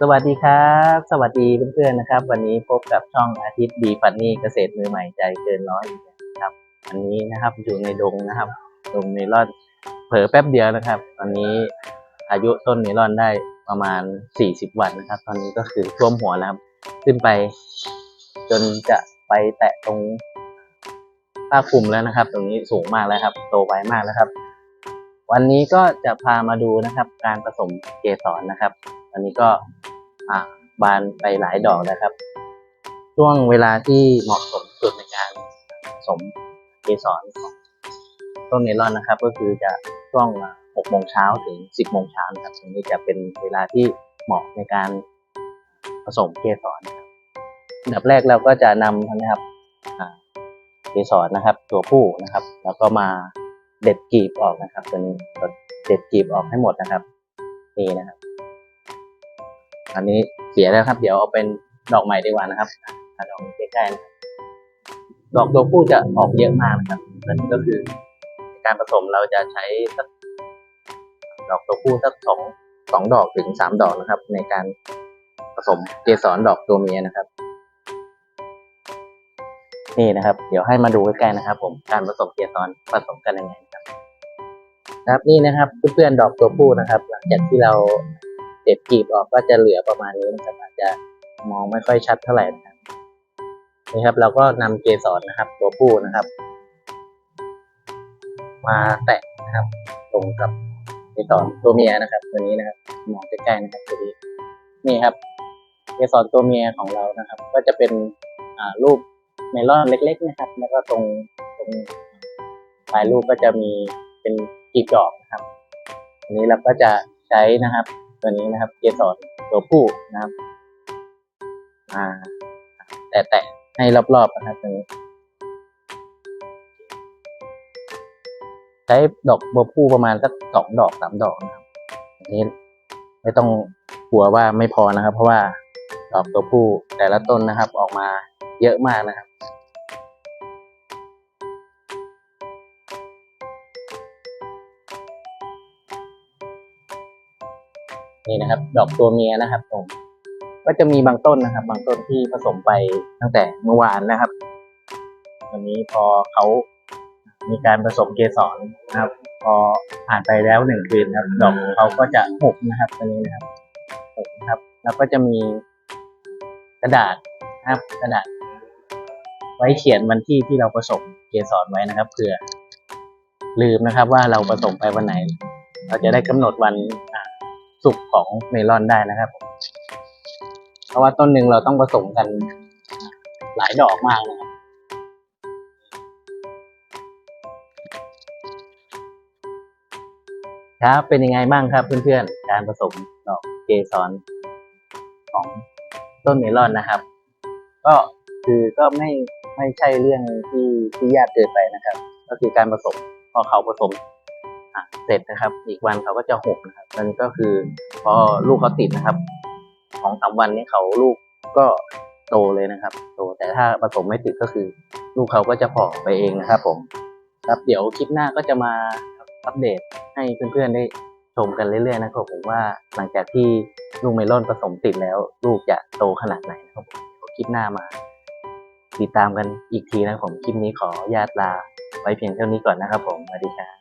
สวัสดีครับ สวัสดีเพื่อนๆนะครับ วันนี้พบกับช่องอาทิตย์ดีฟันนี่เกษตรมือใหม่ใจเกินร้อยนะครับวันนี้นะครับอยู่ในดงนะครับดงเมลอนเผลอแป๊บเดียวนะครับ ตอนนี้อายุต้นเมลอนได้ประมาณ 40 วันนะครับ ตอนนี้ก็คือท่วมหัวแล้วครับ ขึ้นไป จนจะไปแตะตรงผ้าคุมแล้วนะครับ ตรงนี้สูงมากแล้วครับ โตไวมากแล้วครับ วันนี้ก็จะพามาดูนะครับ การผสมเกสรนะครับ วันนี้ก็บานไปหลายดอกนะครับ ช่วงเวลาที่เหมาะสมสุดในการผสมเกสรของต้นเมลอนนะครับ ก็คือจะช่วง6โมงเช้าถึง 10โมงเช้านะครับตรงนี้จะเป็นเวลาที่เหมาะในการผสมเกสรนะครับอันดับแรกเราก็จะนำนะครับเกสรนะครับ ตัวผู้นะครับ แล้วก็มาเด็ดกลีบออกนะครับ ตัวนี้เด็ดกลีบออกให้หมดนะครับ นี่นะครับ อันนี้เสียแล้วครับ เดี๋ยวเอาเป็นดอกใหม่ดีกว่านะครับอะดอกใกล้ๆนะครับดอกตัวผู้จะออกเยอะมากนะครับอันนี้ก็คือการผสมเราจะใช้สักดอกตัวผู้สักสองสองดอกถึงสามดอกนะครับ ในการผสมเกสรดอกตัวเมียนะครับ นี่นะครับ เดี๋ยวให้มาดูใกล้ๆนะครับ ผมการผสมเกสรผสมกันยังไงนะครับ ครับนี่นะครับเพื่อนๆดอกตัวผู้นะครับ หลังจากที่เรา เด็ดกีบออกก็จะเหลือประมาณนี้นะครับอาจจะมองไม่ค่อยชัดเท่าไหร่นะครับนี่ครับ เราก็นำเกสรนะครับ ตัวผู้นะครับ มาแตะนะครับ ตรงกับเกสรตัวเมียนะครับ ตัวนี้นะครับมองใกล้ๆนะครับตัวนี้นี่ครับเกสรตัวเมียของเรานะครับ ก็จะเป็นอ่ารูปเมลอนเล็ก ๆ นะครับ แล้วก็ตรงตรงปลายรูปก็จะมีเป็นกีบดอกนะครับอันนี้เราก็จะใช้นะครับ ตัวนี้นะครับ เกสรตัวผู้นะครับอ่าแตะๆให้รอบๆนะครับตรงนี้ใช้ดอกบัวผู้ประมาณสักสองดอกสามดอกนะครับอันนี้ไม่ต้องกลัวว่าไม่พอนะครับ เพราะว่าดอกตัวผู้แต่ละต้นนะครับออกมาเยอะมากนะครับ นี่นะครับ ดอกตัวเมียนะครับผมก็จะมีบางต้นนะครับ บางต้นที่ผสมไปตั้งแต่เมื่อวานนะครับวันนี้พอเขามีการผสมเกสรนะครับ พอผ่านไปแล้วหนึ่งคืนนะครับ ดอกเขาก็จะหุบนะครับตัวนี้นะครับหุบนะครับ แล้วก็จะมีกระดาษนะครับ กระดาษ ไว้เขียนวันที่ที่เราผสมเกสรไว้นะครับเผื่อลืมนะครับว่าเราผสมไปวันไหน เราจะได้กำหนดวัน สุกของเมลอนได้นะครับ เพราะว่าต้นหนึ่งเราต้องผสมกันหลายดอกมากนะครับครับเป็นยังไงบ้างครับเพื่อนๆ การผสมดอกเกสรของต้นเมลอนนะครับ ก็คือก็ไม่ไม่ใช่เรื่องที่ที่ยากเกินไปนะครับ ก็คือการผสมพอเขาผสม เสร็จนะครับ อีกวันเขาก็จะหกนะครับตอนนี้ก็คือพอลูกเขาติดนะครับสองสามวันนี้เขาลูกก็โตเลยนะครับ โตแต่ถ้าผสมไม่ติดก็คือ ลูกเขาก็จะผอไปเองนะครับ ผม ครับเดี๋ยวคลิปหน้าก็จะมาอัปเดตให้เพื่อนๆได้ชมกันเรื่อยๆนะครับผมว่าหลังจากที่ลูกเมลอนผสมติดแล้ว ลูกจะโตขนาดไหนนะครับผมคลิปหน้ามาติดตามกันอีกทีนะครับผมคลิปนี้ขอญาตลาไว้เพียงเท่านี้ก่อนนะครับผมสวัสดีครับ